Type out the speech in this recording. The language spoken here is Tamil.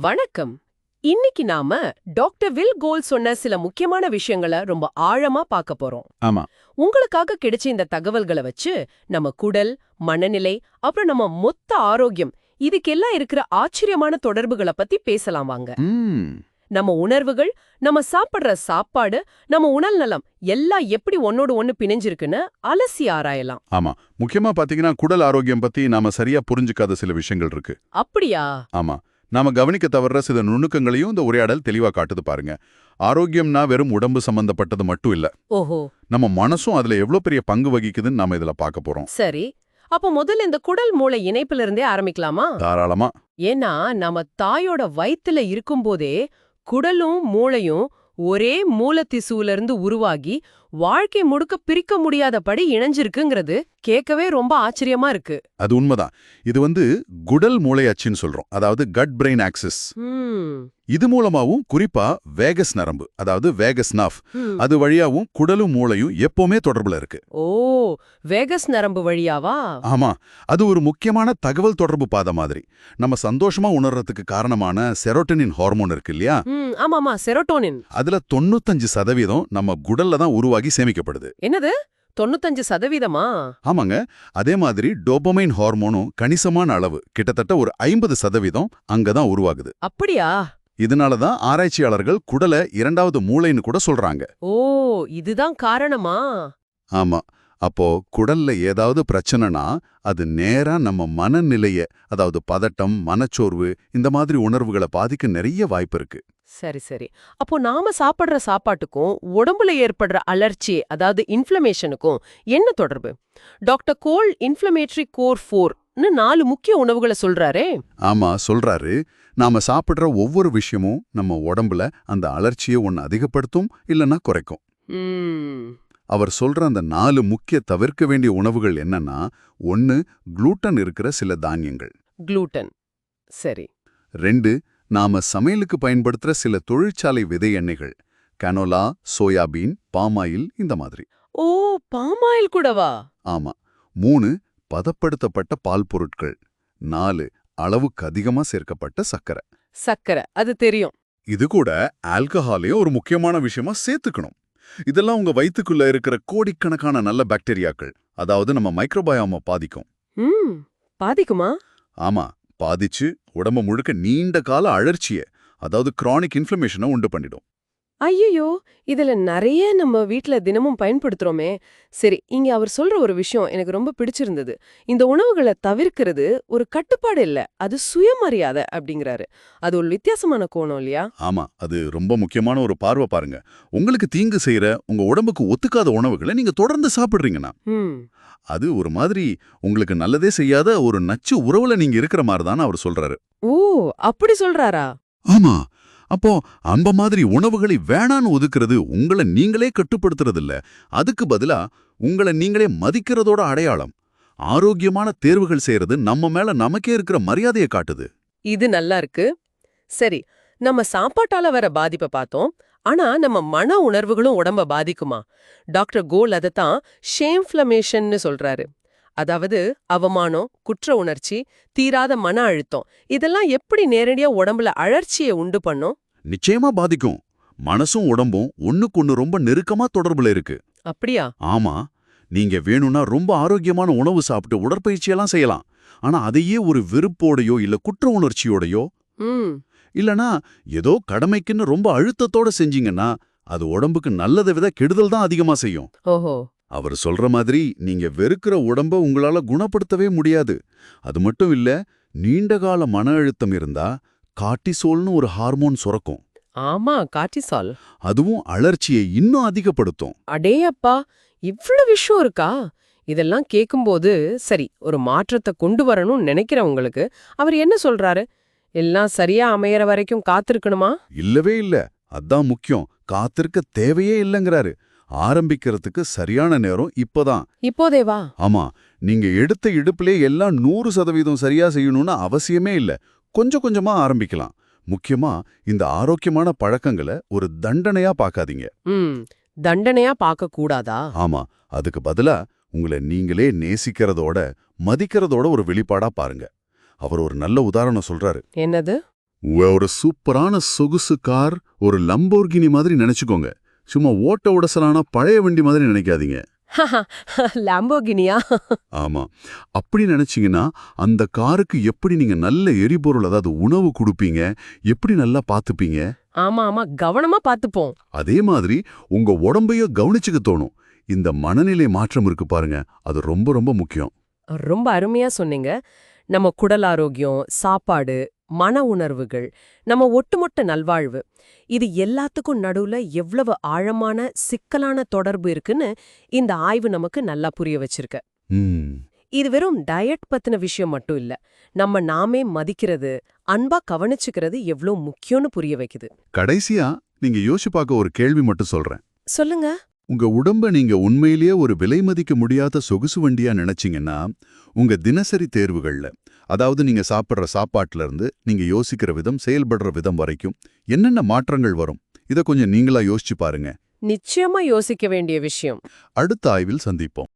வணக்கம். இன்னைக்கு நாம டாக்டர் வில் கோல் சொன்ன சில முக்கியமான விஷயங்களை ரொம்ப ஆழமா பார்க்க போறோம். ஆமா. உங்களுக்காக கிடைச்ச இந்த தகவல்களை வச்சு நம்ம குடல் மனநிலை அப்புறம் நம்ம மொத்த ஆரோக்கியம் இதுக்கெல்லாம் இருக்கிற ஆச்சரியமான தொடர்புகளை பத்தி பேசலாம் வாங்க. நம்ம உணர்வுகள் நம்ம சாப்பிடுற சாப்பாடு நம்ம உடல் நலம் எல்லாம் எப்படி ஒன்னோடு ஒன்னு பிணைஞ்சிருக்குன்னு அலசி ஆராயலாம். ஆமா. முக்கியமா பாத்தீங்கன்னா குடல் ஆரோக்கியம் பத்தி நாம சரியா புரிஞ்சுக்காத சில விஷயங்கள் இருக்கு. அப்படியா? ஆமா. நாம கவனிக்க தவறுற சில நுணுக்கங்களையும் இந்த உரையாடல் தெளிவா காட்டுது பாருங்க. ஆரோக்கியம்னா வெறும் உடம்பு சம்பந்தப்பட்டது மட்டும் இல்ல. ஓஹோ. நம்ம மனசும் அதுல எவ்வளவு பெரிய பங்கு வகிக்குதுன்னு நாம இதுல பார்க்க போறோம். சரி. அப்போ முதல்ல இந்த குடல் மூளை இணைப்புல இருந்தே ஆரம்பிக்கலாமா? தாராளமா. ஏன்னா நம்ம தாயோட வயித்துல இருக்கும்போதே குடலும் மூளையும் ஒரே மூலத்திசுல இருந்து உருவாகி வாழ்க்கை முழுக்க பிரிக்க முடியாதபடி இணைஞ்சிருக்குங்கிறது கேட்கவே ரொம்ப ஆச்சரியமா இருக்கு. அது உண்மைதான். இது வந்து குடல் மூளை அச்சுன்னு சொல்றோம். அதாவது கட் பிரெயின் ஆக்சிஸ். இது மூலமாவும் குறிப்பா வேகஸ் நரம்பு அதாவது வேகஸ் ம். அது வழியாவும் குடலும் மூளையும் எப்பவுமே தொடர்புல இருக்கு. ஓ வேகஸ் நரம்பு வழியாவா? ஆமா. அது ஒரு முக்கியமான தகவல் தொடர்பு பாதை மாதிரி. நம்ம சந்தோஷமா உணர்றதுக்கு காரணமான செரோட்டனின் ஹார்மோன் இருக்கு இல்லையா? ஆமாமா செரோட்டோனின். அதுல தொண்ணூத்தஞ்சு சதவீதம் நம்ம குடல்ல தான் உருவாகி சேமிக்கப்படுது. என்னது? தொண்ணூத்தஞ்சு சதவீதமா? ஆமாங்க. அதே மாதிரி டோபமைன் ஹார்மோனும் கணிசமான அளவு கிட்டத்தட்ட ஒரு ஐம்பது சதவீதம் அங்கதான் உருவாகுது. அப்படியா? இதனால தான் ஆராய்ச்சியாளர்கள் குடலை இரண்டாவது மூளைன்னு கூட சொல்றாங்க. ஓ இதுதான் காரணமா? ஆமா. அப்போ குடல்ல ஏதாவது பிரச்சனைனா அது நேரா நம்ம மனநிலைய அதாவது பதட்டம் மனச்சோர்வு இந்த மாதிரி உணர்வுகளை பாதிக்க நிறைய வாய்ப்பு இருக்கு. சரி சரி. அப்போ நாம சாப்பிடுற சாப்பாட்டுக்கும் உடம்புல ஏற்படுற அலர்ச்சி அதாவது இன்ஃப்ளமேஷனுக்கும் என்ன தொடர்பு? டாக்டர் கோல் இன்ஃப்ளமேட்டரி கோர் ஃபோர்னு நாலு முக்கிய உணவுகளை சொல்றாரே. ஆமா சொல்றாரு. நாம சாப்பிடுற ஒவ்வொரு விஷயமும் நம்ம உடம்புல அந்த அலர்ச்சியை ஒன்னு அதிகப்படுத்தும் இல்லனா குறைக்கும். அவர் சொல்ற அந்த நாலு முக்கிய தவிர்க்க வேண்டிய உணவுகள் என்னன்னா ஒன்னு குளூட்டன் இருக்கிற சில தானியங்கள். குளூட்டன். சரி. ரெண்டு நாம சமையலுக்கு பயன்படுத்துற சில தொழிற்சாலை விதை எண்ணெய்கள். கனோலா சோயாபீன் பாமாயில் இந்த மாதிரி. ஓ பாமாயில் கூடவா? ஆமா. மூணு பதப்படுத்தப்பட்ட பால் பொருட்கள். நாலு அளவுக்கு அதிகமா சேர்க்கப்பட்ட சர்க்கரை. சக்கரை அது தெரியும். இது கூட ஆல்கஹாலையும் ஒரு முக்கியமான விஷயமா சேர்த்துக்கணும். இதெல்லாம் உங்க வயித்துக்குள்ள இருக்கிற கோடிக்கணக்கான நல்ல பாக்டீரியாக்கள். அதாவது நம்ம மைக்ரோபயாம பாதிக்கும். பாதிக்குமா? ஆமா. பாதிச்சு உடம்ப முழுக்க நீண்ட கால அழற்சிய அதாவது கிரானிக் இன்ஃப்ளமேஷனை உண்டு பண்ணிடும். ஐயோ இதுல நிறைய நம்ம வீட்ல தினமும் பயன்படுத்துறோமே. சரி இங்க அவர் சொல்ற ஒரு விஷயம் எனக்கு ரொம்ப பிடிச்சிருந்தது. இந்த உணவுகளை தவிர்க்கிறது ஒரு கட்டுப்பாடு இல்ல அது சுயமரியாதை அப்படிங்கிறாரு. அது ஒரு வித்தியாசமான கோணம் இல்லையா? ஆமா அது ரொம்ப முக்கியமான ஒரு பார்வை பாருங்க. உங்களுக்கு தீங்கு செய்யற உங்க உடம்புக்கு ஒத்துக்காத உணவுகளை நீங்க தொடர்ந்து சாப்பிடுறீங்கன்னா ம். அது ஒரு மாதிரி உங்களுக்கு நல்லதே செய்யாத ஒரு நச்சு உறவுல நீங்க இருக்கிற மாதிரி தான் அவர் சொல்றாரு. ஓ அப்படி சொல்றாரா? ஆமா. அப்போ அந்த மாதிரி உணவுகளை வேணான்னு ஒதுக்குறது உங்களை நீங்களே கட்டுப்படுத்துறது இல்ல அதுக்கு பதிலா உங்களை நீங்களே மதிக்கிறதோட அடையாளம். ஆரோக்கியமான தேர்வுகள் செய்யறது நம்ம மேல நமக்கே இருக்கிற மரியாதையை காட்டுது. இது நல்லா இருக்கு. சரி நம்ம சாப்பாட்டால வர பாதிப்பை பார்த்தோம். ஆனா நம்ம மன உணர்வுகளும் உடம்ப பாதிக்குமா? டாக்டர் கோல் அதைத்தான் ஷேம்ஃப்ளமேஷன்னு சொல்றாரு. அதாவது அவமானம் குற்ற உணர்ச்சி தீராத மன அழுத்தம் இதெல்லாம் எப்படி நேரடியா உடம்புல அழற்சியை உண்டு பண்ணும்? நிச்சயமா பாதிக்கும். மனசும் உடம்பும் ஒண்ணுக்கொன்னு ரொம்ப நெருக்கமா தொடர்புல இருக்கு. அப்படியா? ஆமா. நீங்க வேணும்னா ரொம்ப ஆரோக்கியமான உணவு சாப்பிட்டு உடற்பயிற்சியெல்லாம் செய்யலாம். ஆனா அதையே ஒரு வெறுப்போடையோ இல்ல குற்ற உணர்ச்சியோடையோ இல்லனா ஏதோ கடமைக்குன்னு ரொம்ப அழுத்தத்தோட செஞ்சீங்கன்னா அது உடம்புக்கு நல்லதை விட கெடுதல் தான் அதிகமா செய்யும். ஓஹோ. அவர் சொல்ற மாதிரி நீங்க வெறுக்கிற உடம்ப உங்களால குணப்படுத்தவே முடியாது. அது மட்டும் இல்ல நீண்டகால மன அழுத்தம் இருந்தா கார்டிசோல்னு ஒரு ஹார்மோன் சுரக்கும். ஆமா கார்டிசால். அதுவும் அலர்ச்சியை இன்னும் அதிகப்படுத்தும். அடே அப்பா இவ்ளோ விஷயம் இருக்கா? இதெல்லாம் கேக்கும்போது சரி ஒரு மாற்றத்தை கொண்டு வரணும்னு நினைக்கிறவங்களுக்கு அவர் என்ன சொல்றாரு? எல்லாம் சரியா அமையற வரைக்கும் காத்திருக்கணுமா? இல்லவே இல்ல. அதான் முக்கியம். காத்திருக்க தேவையே இல்லைங்கிறாரு. ஆரம்பிக்கிறதுக்கு சரியான நேரம் இப்பதான். இப்போதேவா ஆமா நீங்க எடுத்த இடுப்பிலே எல்லாம் நூறு சதவீதம் சரியா செய்யணும்னு அவசியமே இல்ல. கொஞ்சம் கொஞ்சமா ஆரம்பிக்கலாம். முக்கியமா இந்த ஆரோக்கியமான பழக்கங்களை ஒரு தண்டனையா பார்க்காதீங்க. ம் தண்டனையா பார்க்க கூடாதா? ஆமா அதுக்கு பதிலா உங்களை நீங்களே நேசிக்கிறதோட மதிக்கிறதோட ஒரு வெளிப்பாடா பாருங்க. அவர் ஒரு நல்ல உதாரணம் சொல்றாரு. என்னது? ஒரு சூப்பரான சொகுசு கார் ஒரு லம்போர்கினி மாதிரி நினைச்சுக்கோங்க. சும்மா ஓட்ட உடசலான பழைய வண்டி மாதிரி நினைக்காதீங்க. லாம்போகினியா ஆமா. அப்படி நினைச்சீங்கன்னா அந்த காருக்கு எப்படி நீங்க நல்ல எரிபொருள் அதாவது உணவு கொடுப்பீங்க? எப்படி நல்லா பார்த்துப்பீங்க? ஆமா ஆமா கவனமா பாத்துப்போம் அதே மாதிரி உங்க உடம்பையோ கவனிச்சுக்க தோணும். இந்த மனநிலை மாற்றம் இருக்கு பாருங்க. அது ரொம்ப ரொம்ப முக்கியம். ரொம்ப அருமையா சொன்னீங்க. நம்ம குடல் ஆரோக்கியம் சாப்பாடு மன உணர்வுகள் நம்ம ஒட்டுமொத்த நல்வாழ்வு இது எல்லாத்துக்கும் நடுவுல எவ்வளவு ஆழமான சிக்கலான தொடர்பு இருக்குன்னு இந்த ஆய்வு நமக்கு நல்லா புரிய வச்சிருக்கு. இது வெறும் டயட் பத்தின விஷயம் மட்டும் இல்ல நம்ம நாமே மதிக்கிறது அன்பா கவனிச்சுக்கிறது எவ்ளோ முக்கியம்னு புரிய வைக்குது. கடைசியா நீங்க யோசிச்சு பார்க்க ஒரு கேள்வி மட்டும் சொல்றேன். சொல்லுங்க. உங்க உடம்ப நீங்க உண்மையிலேயே ஒரு விலை மதிக்க முடியாத சொகுசு வண்டியா நினைச்சீங்கன்னா உங்க தினசரி தேர்வுகள்ல அதாவது நீங்க சாப்பிடுற சாப்பாட்டுல இருந்து நீங்க யோசிக்கிற விதம் செயல்படுற விதம் வரைக்கும் என்னென்ன மாற்றங்கள் வரும்? இத கொஞ்சம் நீங்களா யோசிச்சு பாருங்க. நிச்சயமா யோசிக்க வேண்டிய விஷயம். அடுத்த ஆய்வில் சந்திப்போம்.